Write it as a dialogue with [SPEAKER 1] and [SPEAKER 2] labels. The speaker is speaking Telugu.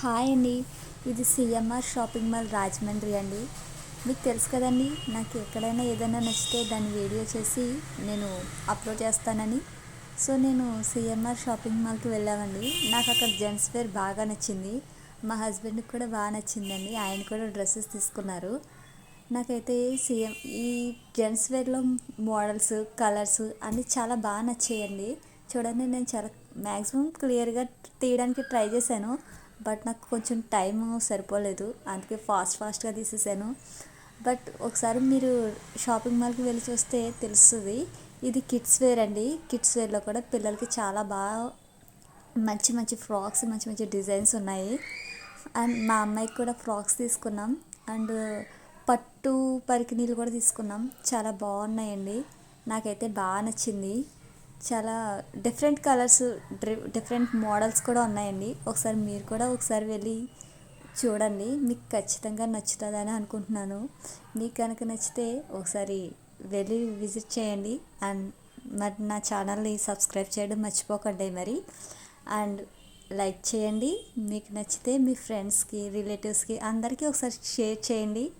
[SPEAKER 1] హాయ్ అండి. ఇది సిఎంఆర్ షాపింగ్ మాల్ రాజమండ్రి అండి. మీకు తెలుసు కదండి నాకు ఎక్కడైనా ఏదైనా నచ్చితే దాన్ని వీడియో చేసి నేను అప్లోడ్ చేస్తానని. సో నేను సిఎంఆర్ షాపింగ్ మాల్కి వెళ్ళామండి. నాకు అక్కడ జెంట్స్ వేర్ బాగా నచ్చింది. మా హస్బెండ్కి కూడా బాగా నచ్చిందండి. ఆయన కూడా డ్రెస్సెస్ తీసుకున్నారు. నాకైతే సీఎం ఈ జెంట్స్ వేర్లో మోడల్స్ కలర్స్ అన్నీ చాలా బాగా నచ్చాయండి. చూడండి నేను చాలా మ్యాక్సిమం క్లియర్గా తీయడానికి ట్రై చేశాను. బట్ నాకు కొంచెం టైం సరిపోలేదు. అందుకే ఫాస్ట్ ఫాస్ట్గా తీసేసాను. బట్ ఒకసారి మీరు షాపింగ్ మాల్కి వెళ్ళి చూస్తే తెలుస్తుంది ఇది కిడ్స్ వేర్ అండి. కిడ్స్ వేర్లో కూడా పిల్లలకి చాలా బాగా మంచి మంచి ఫ్రాక్స్ మంచి మంచి డిజైన్స్ ఉన్నాయి. అండ్ మా అమ్మాయికి కూడా ఫ్రాక్స్ తీసుకున్నాం. అండ్ పట్టు పరికినీళ్ళు కూడా తీసుకున్నాం. చాలా బాగున్నాయండి. నాకైతే బాగా నచ్చింది. చాలా డిఫరెంట్ కలర్స్ డిఫరెంట్ మోడల్స్ కూడా ఉన్నాయండి. ఒకసారి మీరు కూడా ఒకసారి వెళ్ళి చూడండి. మీకు ఖచ్చితంగా నచ్చుతుందని అనుకుంటున్నాను. మీకు కనుక నచ్చితే ఒకసారి వెళ్ళి విజిట్ చేయండి. అండ్ మరి నా ఛానల్ని సబ్స్క్రైబ్ చేయడం మర్చిపోకండి మరి. అండ్ లైక్ చేయండి. మీకు నచ్చితే మీ ఫ్రెండ్స్కి రిలేటివ్స్కి అందరికీ ఒకసారి షేర్ చేయండి.